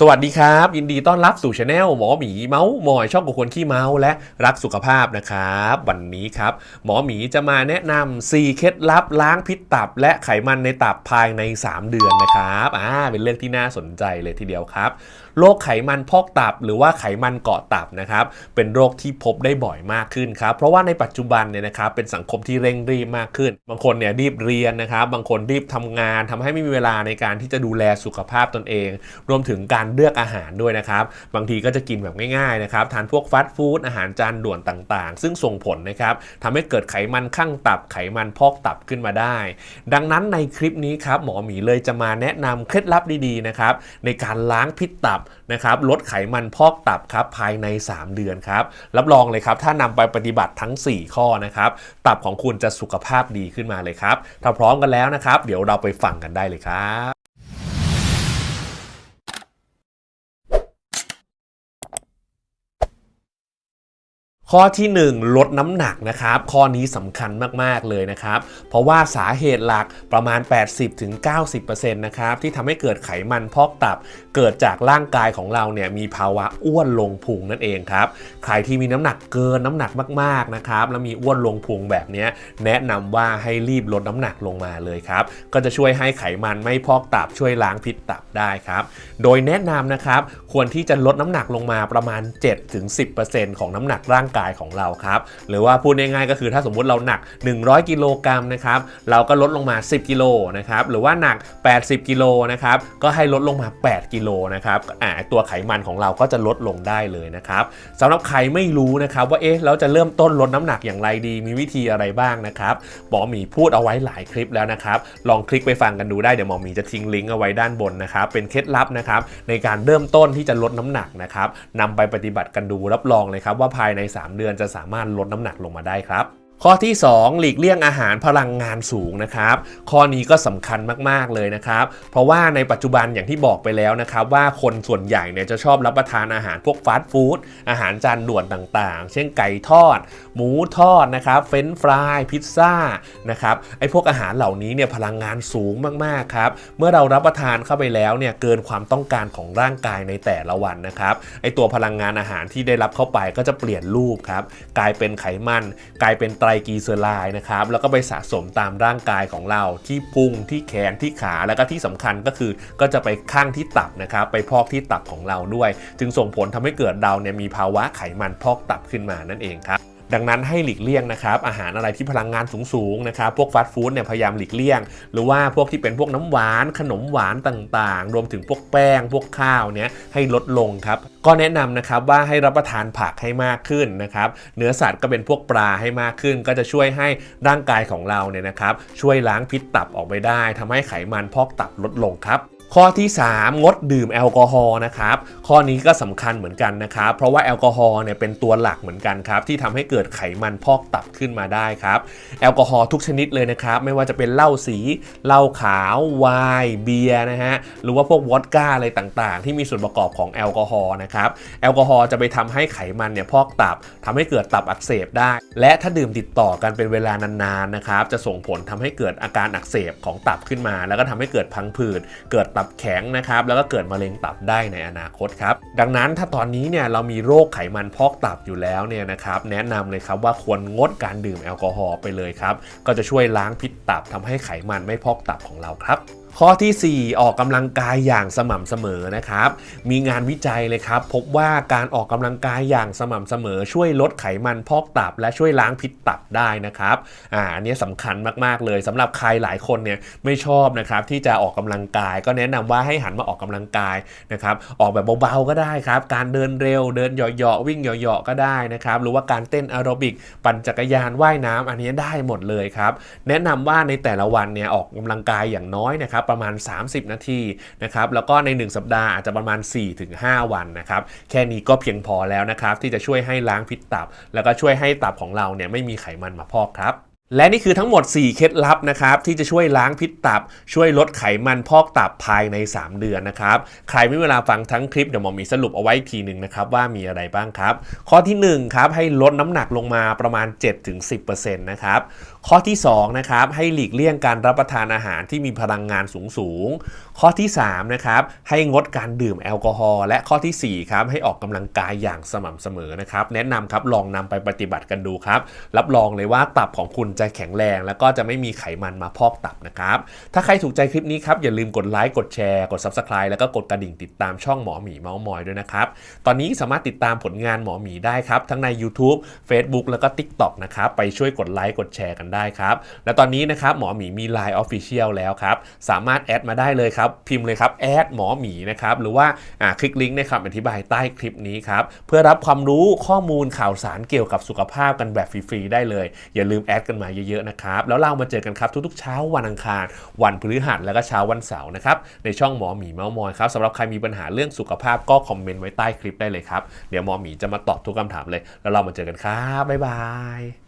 สวัสดีครับ ยินดีต้อนรับสู่ช anel หมอหมีเมาส์มอยช่องของคนขี้เมาส์และรักสุขภาพนะครับ วันนี้ครับ หมอหมีจะมาแนะนำ4เคล็ดลับล้างพิษตับ และไขมันในตับภายใน 3 เดือนนะครับอ่าเป็นเรื่องที่น่าสนใจเลยทีเดียวครับโรคไขมันพอกตับหรือว่าไขมันเกาะตับนะครับเป็นโรคที่พบได้บ่อยมากขึ้นครับเพราะว่าในปัจจุบันเนี่ยนะครับเป็นสังคมที่เร่งรีบมากขึ้น บางคนเนี่ยรีบเรียนนะครับบางคนรีบทำงานทำให้ไม่มีเวลาในการที่จะดูแลสุขภาพตนเอง รวมถึงการการเลือกอาหารด้วยนะครับ บางทีก็จะกินแบบง่ายๆนะครับ ทานพวกฟาสต์ฟู้ดอาหารจานด่วนต่างๆ ซึ่งส่งผลนะครับทำให้เกิดไขมันข้างตับไขมันพอกตับขึ้นมาได้ ดังนั้นในคลิปนี้ครับหมอหมีเลยจะมาแนะนำเคล็ดลับดีๆนะครับในการล้างพิษตับนะครับลดไขมันพอกตับครับภายใน 3 เดือนครับรับรองเลยครับถ้านำไปปฏิบัติทั้ง 4 ข้อนะครับตับของคุณจะสุขภาพดีขึ้นมาเลยครับ ถ้าพร้อมกันแล้วนะครับ เดี๋ยวเราไปฟังกันได้เลยครับ ข้อที่ 1 ลดน้ำหนักนะครับ ข้อนี้สำคัญมาก ๆ เลยนะครับ เพราะว่าสาเหตุหลักประมาณ 80-90%นะครับที่ทำให้เกิดไขมันพอกตับ เกิดจากร่างกายของเราเนี่ยมีภาวะอ้วนลงพุงนั่นเองครับ ใครที่มีน้ำหนักเกินน้ำหนักมากๆนะครับแล้วมีอ้วนลงพุงแบบนี้แนะนำว่าให้รีบลดน้ำหนักลงมาเลยครับ ก็จะช่วยให้ไขมันไม่พอกตับช่วยล้างพิษตับได้ครับ โดยแนะนำนะครับควรที่จะลดน้ำหนักลงมาประมาณ 7-10%ของน้ำหนักร่างกายของเราครับ หรือว่าพูดง่ายๆก็คือถ้าสมมุติเราหนัก 100 กิโลกรัมนะครับ เราก็ลดลงมา 10 กิโลนะครับ หรือว่าหนัก 80 กิโลนะครับ ก็ให้ลดลงมา 8 กิโลนะครับอ่าตัวไขมันของเราก็จะลดลงได้เลยนะครับสำหรับใครไม่รู้นะครับว่าเอ๊ะเราจะเริ่มต้นลดน้ำหนักอย่างไรดี มีวิธีอะไรบ้างนะครับหมอหมีพูดเอาไว้หลายคลิปแล้วนะครับ ลองคลิกไปฟังกันดูได้เดี๋ยวหมอหมีจะทิ้งลิงก์เอาไว้ด้านบนนะครับ เป็นเคล็ดลับนะครับในการเริ่มต้นที่จะลดน้ำหนักนะครับนำไปปฏิบัติกันดูรับรองเลยครับว่าภายใน 3เดือนจะสามารถลดน้ำหนักลงมาได้ครับ ข้อที่ 2 หลีกเลี่ยงอาหารพลังงานสูงนะครับ ข้อนี้ก็สำคัญมากๆเลยนะครับ เพราะว่าในปัจจุบันอย่างที่บอกไปแล้วนะครับว่าคนส่วนใหญ่เนี่ยจะชอบรับประทานอาหารพวกฟาสต์ฟู้ดอาหารจานด่วนต่างๆ เช่นไก่ทอด หมูทอดนะครับเฟรนฟรายพิซซ่านะครับไอ้พวกอาหารเหล่านี้เนี่ยพลังงานสูงมากๆครับเมื่อเรารับประทานเข้าไปแล้วเนี่ยเกินความต้องการของร่างกายในแต่ละวันนะครับไอ้ตัวพลังงานอาหารที่ได้รับเข้าไปก็จะเปลี่ยนรูปครับกลายเป็นไขมัน กลายเป็นไตรกีเซอไรด์นะครับ แล้วก็ไปสะสมตามร่างกายของเราที่พุงที่แขนที่ขาแล้วก็ที่สำคัญก็คือก็จะไปข้างที่ตับนะครับ ไปพอกที่ตับของเราด้วย จึงส่งผลทำให้เกิดเราเนี่ยมีภาวะไขมันพอกตับขึ้นมานั่นเองครับ ดังนั้นให้หลีกเลี่ยงนะครับอาหารอะไรที่พลังงานสูงๆนะครับพวกฟาสต์ฟู้ดเนี่ยพยายามหลีกเลี่ยง หรือว่าพวกที่เป็นพวกน้ำหวานขนมหวานต่างๆ รวมถึงพวกแป้ง พวกข้าวเนี่ยให้ลดลงครับก็แนะนำนะครับว่าให้รับประทานผักให้มากขึ้นนะครับเนื้อสัตว์ก็เป็นพวกปลาให้มากขึ้น ก็จะช่วยให้ร่างกายของเราเนี่ยนะครับช่วยล้างพิษตับออกไปได้ทำให้ไขมันพอกตับลดลงครับ ข้อที่ 3 งดดื่มแอลกอฮอล์นะครับ ข้อนี้ก็สำคัญเหมือนกันนะครับ เพราะว่าแอลกอฮอล์เนี่ยเป็นตัวหลักเหมือนกันครับ ที่ทำให้เกิดไขมันพอกตับขึ้นมาได้ครับ แอลกอฮอล์ทุกชนิดเลยนะครับ ไม่ว่าจะเป็นเหล้าสี เหล้าขาว ไวน์เบียร์นะฮะ หรือว่าพวกวอดก้าอะไรต่างๆ ที่มีส่วนประกอบของแอลกอฮอล์นะครับ แอลกอฮอล์จะไปทำให้ไขมันเนี่ยพอกตับทำให้เกิดตับอักเสบได้ และถ้าดื่มติดต่อกันเป็นเวลานานๆนะครับ จะส่งผลทำให้เกิดอาการอักเสบของตับขึ้นมา แล้วก็ทำให้เกิดพังผืด เกิดตับแข็งนะครับ แล้วก็เกิดมะเร็งตับได้ในอนาคตครับ ดังนั้นถ้าตอนนี้เนี่ยเรามีโรคไขมันพอกตับอยู่แล้วเนี่ยนะครับ แนะนำเลยครับว่าควรงดการดื่มแอลกอฮอล์ไปเลยครับ ก็จะช่วยล้างพิษตับทำให้ไขมันไม่พอกตับของเราครับ ข้อทีสี่ 4 ออกกำลังกายอย่างสม่ำเสมอนะครับ มีงานวิจัยเลยครับ พบว่าการออกกำลังกายอย่างสม่ำเสมอ ช่วยลดไขมันพอกตับ และช่วยล้างพิษตับได้นะครับอ่าอันนี้สำคัญมากๆเลยสำหรับใครหลายคนเนี่ยไม่ชอบนะครับที่จะออกกำลังกาย ก็แนะนำว่าให้หันมาออกกำลังกายนะครับออกแบบเบาๆก็ได้ครับ การเดินเร็วเดินเหยาะๆวิ่งเหยาะๆก็ได้นะครับหรือว่าการเต้นแอโรบิกปั่นจักรยานว่ายน้ำอันนี้ได้หมดเลยครับแนะนำว่าในแต่ละวันเนี่ยออกกำลังกายอย่างน้อยนะครับประมาณ 30 นาทีนะครับแล้วก็ใน 1 สัปดาห์อาจจะประมาณ 4-5 วันนะครับแค่นี้ก็เพียงพอแล้วนะครับที่จะช่วยให้ล้างพิษตับ แล้วก็ช่วยให้ตับของเราเนี่ยไม่มีไขมันมาพอกครับ และนี่คือทั้งหมด 4 เคล็ดลับนะครับ ที่จะช่วยล้างพิษตับ ช่วยลดไขมันพอกตับภายใน 3 เดือนนะครับ ใครไม่มีเวลาฟังทั้งคลิป เดี๋ยวหมอมีสรุปเอาไว้ทีหนึ่งนะครับ ว่ามีอะไรบ้างครับ ข้อทีหนึ่1ครับให้ลดน้ำหนักลงมาประมาณ 7-10%นะครับข้อที่2นะครับให้หลีกเลี่ยงการรับประทานอาหารที่มีพลังงานสูงสูงข้อที่3นะครับให้งดการดื่มแอลกอฮอล์และข้อทีสี่4ครับให้ออกกำลังกายอย่างสม่ำเสมอนะครับแนะนำครับลองนำไปปฏิบัติกันดูครับรับรองเลยว่าตับของคุณจะแข็งแรง แล้วก็จะไม่มีไขมันมาพอกตับนะครับ ถ้าใครถูกใจคลิปนี้ครับ อย่าลืมกดไลค์กดแชร์กด Subscribe แล้วก็กดกระดิ่งติดตามช่องหมอหมีเมาส์มอยด้วยนะครับ ตอนนี้สามารถติดตามผลงานหมอหมีได้ครับ ทั้งใน YouTube Facebook แล้วก็ TikTok นะครับไปช่วยกดไลค์กดแชร์กันได้ครับและตอนนี้นะครับหมอหมีมี Line Official แล้วครับสามารถแอดมาได้เลยครับพิมพ์เลยครับแอดหมอหมีนะครับหรือว่าอ่าคลิกลิงก์ในคำอธิบายใต้คลิปนี้ครับเพื่อรับความรู้ข้อมูลข่าวสารเกี่ยวกับสุขภาพกันแบบฟรีๆได้เลย อย่าลืมแอดกันมาเยอะๆนะครับ แล้วเรามาเจอกันครับทุกๆเช้าวันอังคาร วันพฤหัสแล้วก็เช้าวันเสาร์นะครับในช่องหมอหมีเมามอยครับสำหรับใครมีปัญหาเรื่องสุขภาพก็คอมเมนต์ไว้ใต้คลิปได้เลยครับเดี๋ยวหมอหมีจะมาตอบทุกคำถามเลย แล้วเรามาเจอกันครับบ๊ายบาย